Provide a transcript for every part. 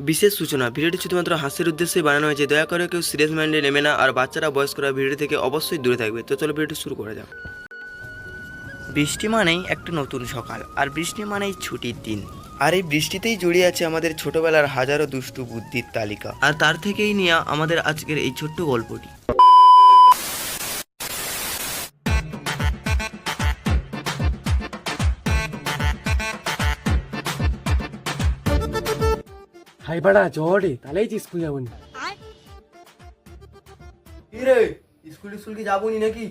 বিশেষ সূচনা। ভিডিওটি শুধুমাত্র হাসির উদ্দেশ্যে বানানো হয়েছে। দয়া করে কেউ সিরিয়াস মাইন্ডে নেমে না আর বাচ্চারা বয়স্করা ভিডিও থেকে অবশ্যই দূরে থাকবে। তো চলো ভিডিওটি শুরু করা যাক। বৃষ্টি মানেই একটা নতুন সকাল আর বৃষ্টি মানেই ছুটির দিন। আর এই বৃষ্টিতেই জড়িয়ে আছে আমাদের ছোটবেলার হাজারো দুষ্টু বুদ্ধির তালিকা। আর তার থেকেই নিয়ে আমাদের আজকের এই ছোট্ট গল্পটি। হাই বাড়া জ্বরে তাহলেই তো স্কুল যাব না কি রে স্কুল স্কুল কি যাবনি নাকি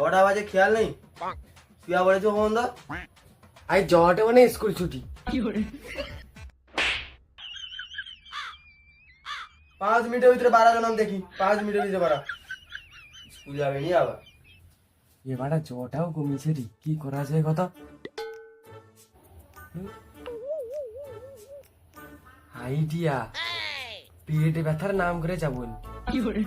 কটা বাজে খেয়াল নেই? শুয়া পড়েছো কখন দা আই জ্বরটা মানে স্কুল ছুটি। পাঁচ মিনিটের ভিতরে বাড়া নাম দেখি। পাঁচ মিনিটের ভিতরে বাড়া। স্কুল যাবে নি আবার। এ বাড়া জ্বরটাও কমিয়েছে রে কি করা যায় কথা? আইডিয়া। পেটে ব্যথার নাম করে যাবুন। কি পেটে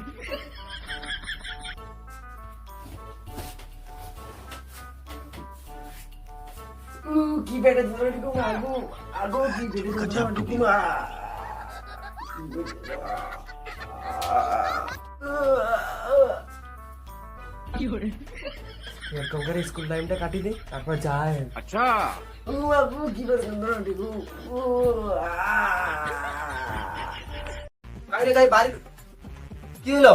আগু আগু কি পেটে ধরে ঢুকুম এরকম করে স্কুল টাইমটা কাটি দে তারপর যায় আচ্ছা আগু কি করে ধরে ঢুকুম আরে গাই বাড়ি কি হলো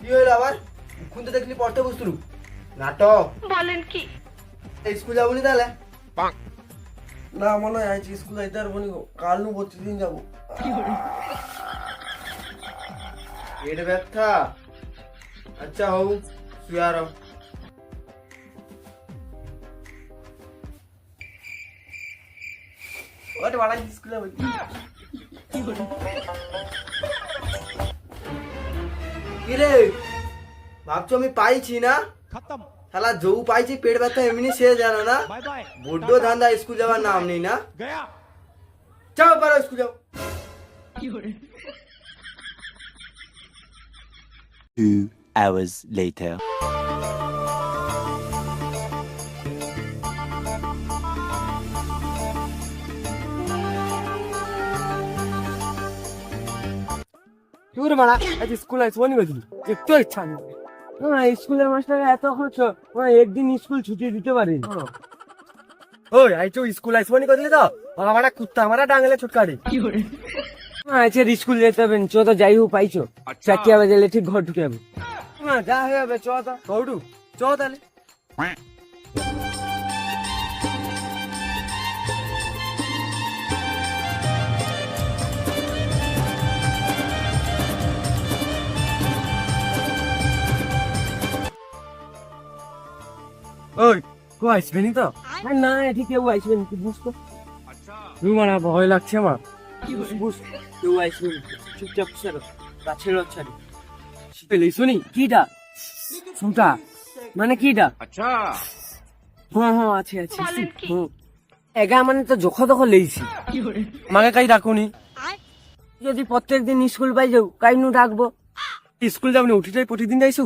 কি হলো আবার খুন তো দেখলি পড়তে বসতুরু নাটক বলেন কি এই স্কুল যাবনি তাহলে না মনে হয় আজ স্কুল যাইতে পারব নি গো। কাল নু প্রতিদিন যাব পেট ব্যথা আচ্ছা হও শুয়ে আরও ওটা বাড়াই স্কুলে যাব কি রে ভাবছ আমি পাইছি না শালা যৌ পাইছি পেট ব্যথা এমনি সে জানো না বড্ড ধান্দা স্কুল যাওয়ার নাম নেই না যাও পারো স্কুল যাও Two hours later. স্কুলের মাস্টার এত খরচ না একদিন স্কুল ছুটি দিতে পারে ওই আইছো স্কুল আসব নি গেছিলি তো বাবাটা কুত্তা আমারা ডাঙ্গলে ছুটকারে আচ্ছা স্কুল যেতে হবে চ তো যাই হোক পাইছো চারটিয়া বাজালে ঠিক ঘর ঢুকে যাবে না যা হয়ে যাবে চ তো কৌটু চ তাহলে। ওই কেউ আসবে নি তো না এটি কেউ আসবে না তুই বুঝতো। তুমি মানে ভয় লাগছে আমার। কেউ আসবে না চুপচাপ ছেড়ো গাছের ছাড়ি। পেলে শুনি কিটা? মানে কিটা? আচ্ছা। হ্যাঁ হ্যাঁ আছে আছে। এগা মানে তো যখ তখ লেইছি আমাকে কাই ডাকুনি? যদি প্রত্যেক দিন স্কুল পাই যাও কাই নু ডাকবো। স্কুল যাবনি উঠি যাই প্রতিদিন যাইছু?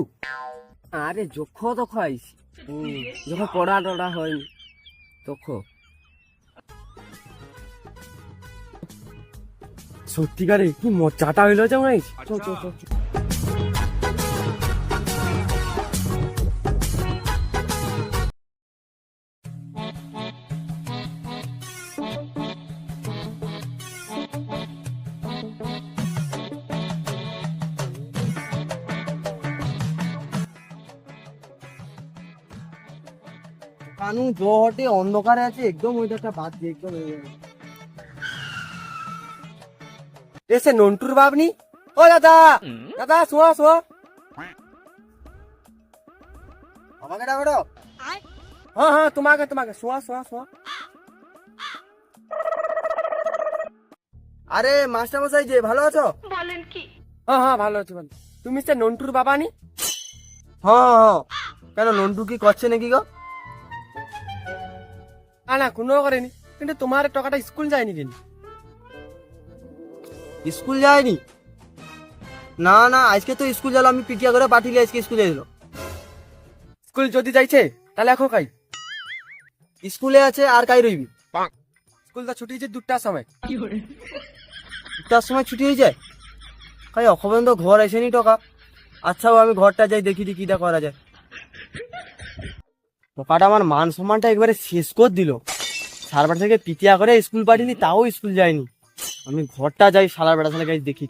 আরে যখ তখ আইছি যখন পড়া টড়া হয়নি তখন সত্যিকারে কি মজাটা হইল যেমন চল। কানু জটে অন্ধকারে আছে একদম ওইটা বাদ দিয়ে একদম এসে নন্টুর বাবনি? ও দাদা! দাদা শোয়া শোয়া। আমাকে ডাকো। হ্যাঁ হ্যাঁ তোমাকে তোমাকে। শোয়া শোয়া শোয়া। আরে মাস্টার মশাই যে ভালো আছো? বলেন কি? হ্যাঁ হ্যাঁ ভালো আছি তুমি সে নন্টুর বাবা নি হ্যাঁ হ্যাঁ। কেন নন্টু কি করছে নাকি গো? না না কোনো করেনি। কিন্তু তোমার টাকাটা স্কুল যায়নি দিন স্কুল যায়নি? না না আজকে তো স্কুল গেল আমি পিটিয়া করে পাঠিয়ে আজকে স্কুলে এলো। স্কুল যদি যাইছে তাহলে এখন কাই? স্কুলে আছে আর কাই রইবি? স্কুল তো ছুটি যে দুটার সময়। দেড়টার সময় ছুটি হয়ে যায়? কাই তো ঘর আসেনি টকা? আচ্ছা ও আমি ঘরটা যাই দেখি দি কিটা করা যায়। পোকাটা আমার মান সম্মানটা একবারে শেষ করে দিল। সারবার থেকে পিটিয়া করে স্কুল পাঠিনি তাও স্কুল যায়নি। আমি ঘরটা যাই সালার বেড়া সালা গাছ দেখি।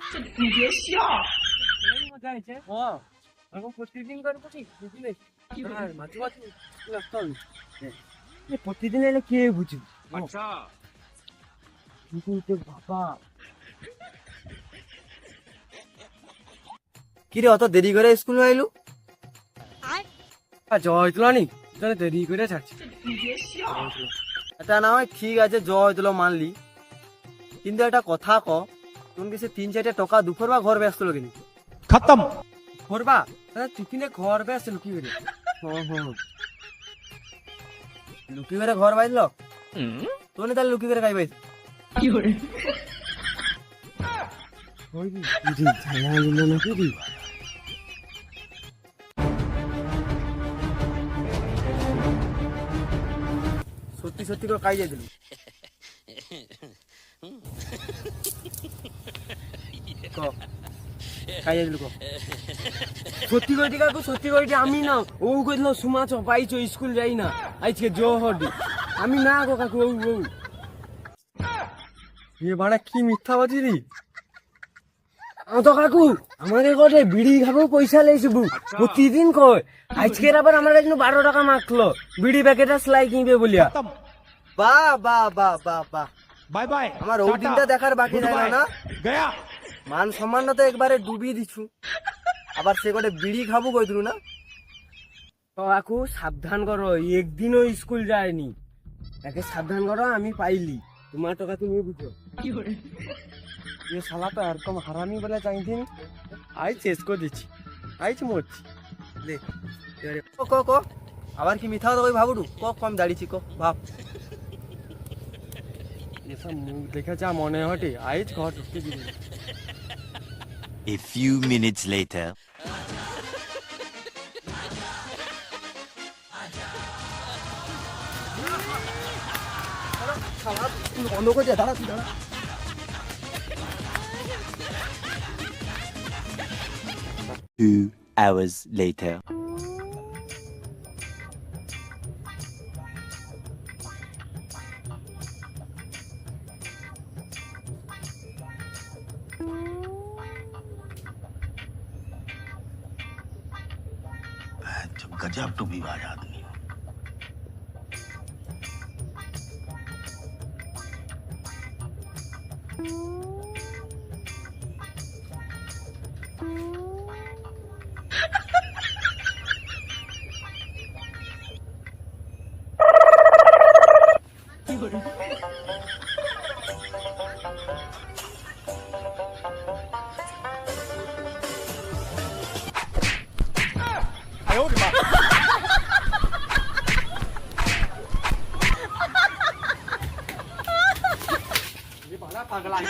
প্রতিদিন প্রতিদিন এলে কে বুঝি বাবা? কিরে অত দেরি করে স্কুল আইলু? জয় তুলো নি তাহলে দেরি করে ছাড়ছি। এটা না হয় ঠিক আছে জয় দিল মানলি। কিন্তু একটা কথা ক তুমি কিছু তিন চারটে টাকা দুপুর বা ঘর ব্যস্ত লোকে খতম। ঘর বা টিফিনে ঘর ব্যস্ত লুকি করে লুকি করে ঘর বাইল তোনে তাহলে লুকি করে খাইবাই কি করে? সত্যি করে কাইয়ে দিল। সত্যি দিকা গো সত্যি দি, আমি না ও কইল সুমা চপাইছো স্কুল যাই না। আজকে জোহর দি আমি না গো কাকু ও ও। এ বাড়া কি মিথ্যাবাদী রে? তো কাকু আমাকে কটে বিড়ি খাব পয়সা লেছি বু। প্রতিদিন কয় আজকের আবার আমার কাছে বারো টাকা মাখলো। বিড়ি প্যাকেটটা সেলাই কিনবে বলিয়া। বাহ বাহ বাহ বাহ বাহ। বাই বাই আমার ওই দিনটা দেখার বাকি রইল না। মান সম্মান তো একবারে ডুবিয়ে দিছু আবার সে করে বিড়ি খাব কইতরু না? তো আকু সাবধান করো একদিনও স্কুল যায়নি। একে সাবধান করো আমি পাইলি। তোমার টাকা তুমি বুঝো। কি করে? এ শালা তো এরকম হারামি বলে চাইছিন আই শেষ করে দিচ্ছি। চ মরছি। লে ক ক আবার কি মিথ্যা কথা কই ভাবুডু ক কম দাঁড়িয়েছি ক ভাব। এসব মুখ দেখে যা মনে হটে, আইজ ঘর ঢুকে দিবি A few minutes later. বন্ধ করে দে দাঁড়া তুই দাঁড়া Two hours later. गजब टूबीबाज आदमी। हो 爬个来